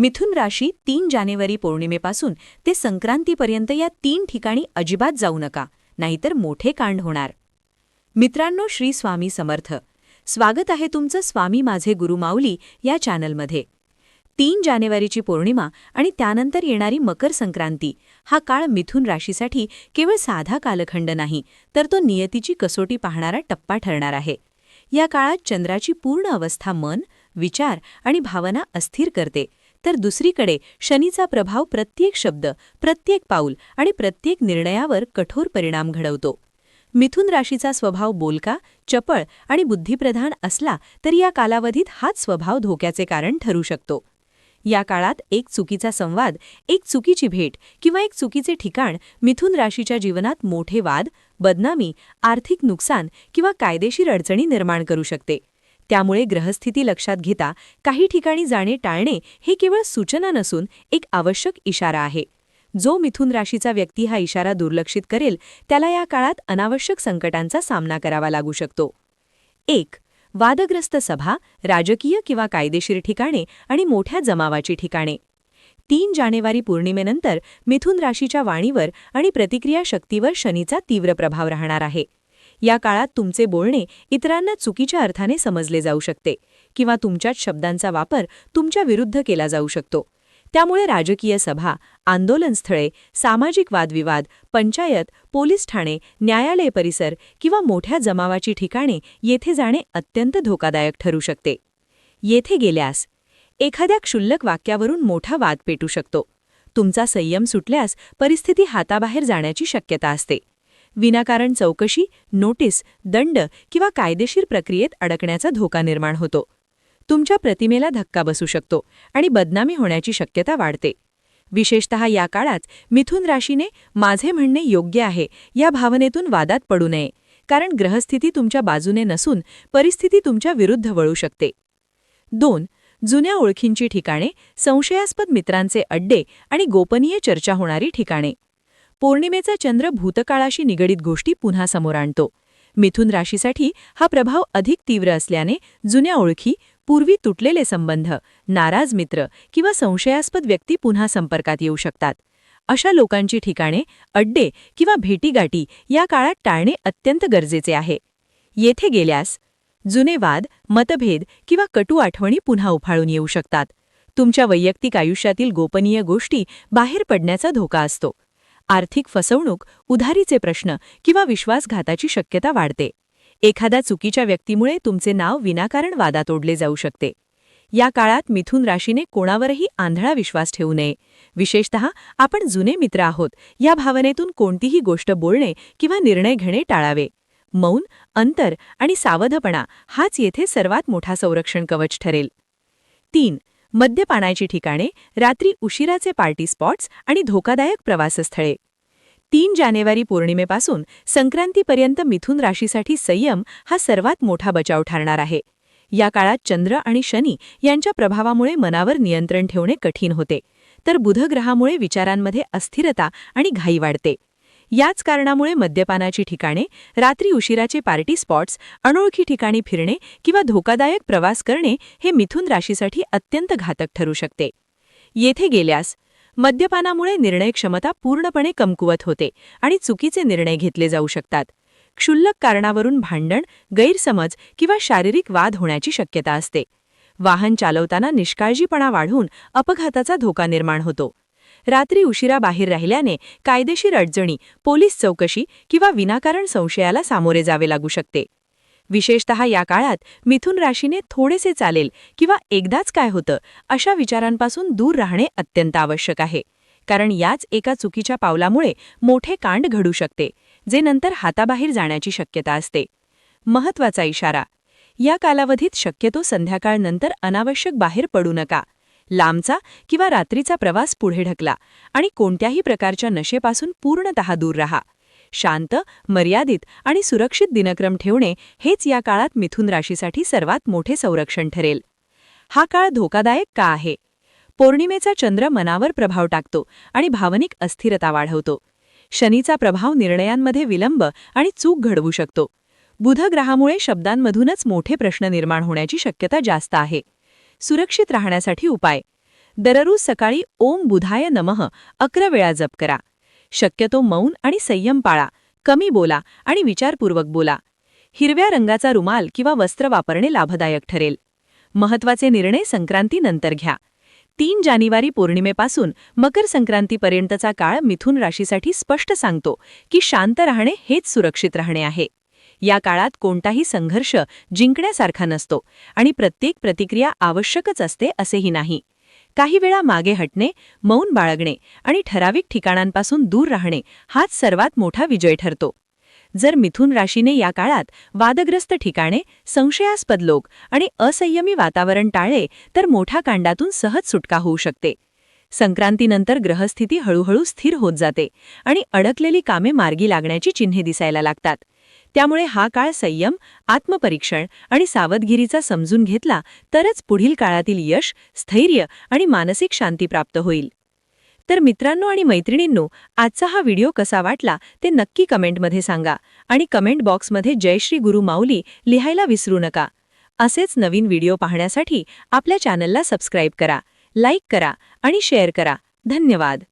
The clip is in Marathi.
मिथुन राशी तीन जानेवारी पौर्णिमेपासून ते संक्रांतीपर्यंत या तीन ठिकाणी अजिबात जाऊ नका नाहीतर मोठे कांड होणार. मित्रांनो श्री स्वामी समर्थ. स्वागत आहे तुमचं स्वामी माझे गुरुमाऊली या चॅनलमध्ये. तीन जानेवारीची पौर्णिमा आणि त्यानंतर येणारी मकर संक्रांती हा काळ मिथुन राशीसाठी केवळ साधा कालखंड नाही तर तो नियतीची कसोटी पाहणारा टप्पा ठरणार आहे. या काळात चंद्राची पूर्ण अवस्था मन विचार आणि भावना अस्थिर करते. तर दुसरीकडे शनीचा प्रभाव प्रत्येक शब्द प्रत्येक पाऊल आणि प्रत्येक निर्णयावर कठोर परिणाम घडवतो. मिथुन राशीचा स्वभाव बोलका चपळ आणि बुद्धिप्रधान असला तरी या कालावधीत हाच स्वभाव धोक्याचे कारण ठरू शकतो. या काळात एक चुकीचा संवाद एक चुकीची भेट किंवा एक चुकीचे ठिकाण मिथुन राशीच्या जीवनात मोठे वाद बदनामी आर्थिक नुकसान किंवा कायदेशीर अडचणी निर्माण करू शकते. त्यामुळे ग्रहस्थिती लक्षात घेता काही ठिकाणी जाणे टाळणे हे केवळ सूचना नसून एक आवश्यक इशारा आहे. जो मिथुन राशीचा व्यक्ती हा इशारा दुर्लक्षित करेल त्याला या काळात अनावश्यक संकटांचा सामना करावा लागू शकतो. एक वादग्रस्त सभा राजकीय किंवा कायदेशीर ठिकाणे आणि मोठ्या जमावाची ठिकाणे. तीन जानेवारी पौर्णिमेनंतर मिथुन राशीच्या वाणीवर आणि प्रतिक्रिया शक्तीवर शनीचा तीव्र प्रभाव राहणार आहे. या काळात तुमचे बोलणे इतरांना चुकीच्या अर्थाने समजले जाऊ शकते किंवा तुमच्याच शब्दांचा वापर तुमच्या विरुद्ध केला जाऊ शकतो. त्यामुळे राजकीय सभा आंदोलनस्थळे सामाजिक वादविवाद पंचायत पोलीस ठाणे न्यायालय परिसर किंवा मोठ्या जमावाची ठिकाणे येथे जाणे अत्यंत धोकादायक ठरू शकते. येथे गेल्यास एखाद्या क्षुल्लक वाक्यावरून मोठा वाद पेटू शकतो. तुमचा संयम सुटल्यास परिस्थिती हाताबाहेर जाण्याची शक्यता असते. विनाकारण चौकशी नोटीस दंड किंवा कायदेशीर प्रक्रियेत अडकण्याचा धोका निर्माण होतो. तुमच्या प्रतिमेला धक्का बसू शकतो आणि बदनामी होण्याची शक्यता वाढते. विशेषतः या काळात मिथुन राशीने माझे म्हणणे योग्य आहे या भावनेतून वादात पडू नये कारण ग्रहस्थिती तुमच्या बाजूने नसून परिस्थिती तुमच्या विरुद्ध वळू शकते. दोन जुन्या ओळखींची ठिकाणे संशयास्पद मित्रांचे अड्डे आणि गोपनीय चर्चा होणारी ठिकाणे. पौर्णिमेचा चंद्र भूतकाळाशी निगडीत गोष्टी पुन्हा समोर आणतो. मिथुन राशीसाठी हा प्रभाव अधिक तीव्र असल्याने जुन्या ओळखी पूर्वी तुटलेले संबंध नाराज मित्र किंवा संशयास्पद व्यक्ती पुन्हा संपर्कात येऊ शकतात. अशा लोकांची ठिकाणे अड्डे किंवा भेटीगाठी या काळात टाळणे अत्यंत गरजेचे आहे. येथे गेल्यास जुने वाद मतभेद किंवा कटू आठवणी पुन्हा उफाळून येऊ शकतात. तुमच्या वैयक्तिक आयुष्यातील गोपनीय गोष्टी बाहेर पडण्याचा धोका असतो. आर्थिक फसवणूक उधारीचे प्रश्न किंवा विश्वासघाताची शक्यता वाढते. एखाद्या चुकीच्या व्यक्तीमुळे तुमचे नाव विनाकारण वादात ओढले जाऊ शकते. या काळात मिथुन राशीने कोणावरही आंधळा विश्वास ठेवू नये. विशेषतः आपण जुने मित्र आहोत या भावनेतून कोणतीही गोष्ट बोलणे किंवा निर्णय घेणे टाळावे. मौन अंतर आणि सावधपणा हाच येथे सर्वात मोठा संरक्षण कवच ठरेल. तीन मद्यपानाची ठिकाणे रात्री उशिराचे पार्टी स्पॉट्स आणि धोकादायक प्रवासस्थळे. तीन जानेवारी पौर्णिमेपासून संक्रांतीपर्यंत मिथुन राशीसाठी संयम हा सर्वात मोठा बचाव ठरणार आहे. या काळात चंद्र आणि शनी यांच्या प्रभावामुळे मनावर नियंत्रण ठेवणे कठीण होते तर बुधग्रहामुळे विचारांमध्ये अस्थिरता आणि घाई वाढते. याच कारणामुळे मद्यपानाची ठिकाणे रात्री उशिराचे पार्टी स्पॉट्स अनोळखी ठिकाणी फिरणे किंवा धोकादायक प्रवास करणे हे मिथुन राशीसाठी अत्यंत घातक ठरू शकते. येथे गेल्यास मद्यपानामुळे निर्णय क्षमता पूर्णपणे कमकुवत होते आणि चुकीचे निर्णय घेतले जाऊ शकतात. क्षुल्लक कारणावरून भांडण गैरसमज किंवा शारीरिक वाद होण्याची शक्यता असते. वाहन चालवताना निष्काळजीपणा वाढून अपघाताचा धोका निर्माण होतो. रात्री उशिरा बाहेर राहिल्याने कायदेशीर अडचणी पोलीस चौकशी किंवा विनाकारण संशयाला सामोरे जावे लागू शकते. विशेषतः या काळात मिथुन राशीने थोडेसे चालेल किंवा एकदाच काय होतं अशा विचारांपासून दूर राहणे अत्यंत आवश्यक आहे. कारण याच एका चुकीच्या पावलामुळे मोठे कांड घडू शकते जे नंतर हाताबाहेर जाण्याची शक्यता असते. महत्त्वाचा इशारा या कालावधीत शक्यतो संध्याकाळनंतर अनावश्यक बाहेर पडू नका. लांबचा किंवा रात्रीचा प्रवास पुढे ढकला आणि कोणत्याही प्रकारच्या नशेपासून पूर्णतः दूर राहा. शांत मर्यादित आणि सुरक्षित दिनक्रम ठेवणे हेच या काळात मिथुन राशीसाठी सर्वात मोठे संरक्षण ठरेल. हा काळ धोकादायक का आहे? पौर्णिमेचा चंद्र मनावर प्रभाव टाकतो आणि भावनिक अस्थिरता वाढवतो. शनीचा प्रभाव निर्णयांमध्ये विलंब आणि चूक घडवू शकतो. बुधग्रहामुळे शब्दांमधूनच मोठे प्रश्न निर्माण होण्याची शक्यता जास्त आहे. सुरक्षित राहण्यासाठी उपाय. दररोज सकाळी ओम बुधाय नमः अकरा वेळा जप करा. शक्यतो मौन आणि संयम पाळा. कमी बोला आणि विचारपूर्वक बोला. हिरव्या रंगाचा रुमाल किंवा वस्त्र वापरणे लाभदायक ठरेल. महत्त्वाचे निर्णय संक्रांतीनंतर घ्या. तीन जानेवारी पौर्णिमेपासून मकर संक्रांतीपर्यंतचा काळ मिथुन राशीसाठी स्पष्ट सांगतो की शांत राहणे हेच सुरक्षित राहणे आहे. या काळात कोणताही संघर्ष जिंकण्यासारखा नसतो आणि प्रत्येक प्रतिक्रिया आवश्यकच असते असेही नाही. काही वेळा मागे हटणे मौन बाळगणे आणि ठराविक ठिकाणांपासून दूर राहणे हाच सर्वात मोठा विजय ठरतो. जर मिथुन राशीने या काळात वादग्रस्त ठिकाणे संशयास्पद लोक आणि असंयमी वातावरण टाळले तर मोठ्या कांडातून सहज सुटका होऊ शकते. संक्रांतीनंतर ग्रहस्थिती हळूहळू स्थिर होत जाते आणि अडकलेली कामे मार्गी लागण्याची चिन्हे दिसायला लागतात. त्यामुळे हा काळ संयम आत्मपरीक्षण आणि सावधगिरीचा समजून घेतला तरच पुढील काळातील यश स्थैर्य आणि मानसिक शांती प्राप्त होईल. तर मित्रांनो आणि मैत्रिणींनो आजचा हा व्हिडिओ कसा वाटला ते नक्की कमेंटमध्ये सांगा आणि कमेंट बॉक्समध्ये जयश्री गुरु माऊली लिहायला विसरू नका. असेच नवीन व्हिडिओ पाहण्यासाठी आपल्या चॅनलला सबस्क्राईब करा लाईक करा आणि शेअर करा. धन्यवाद.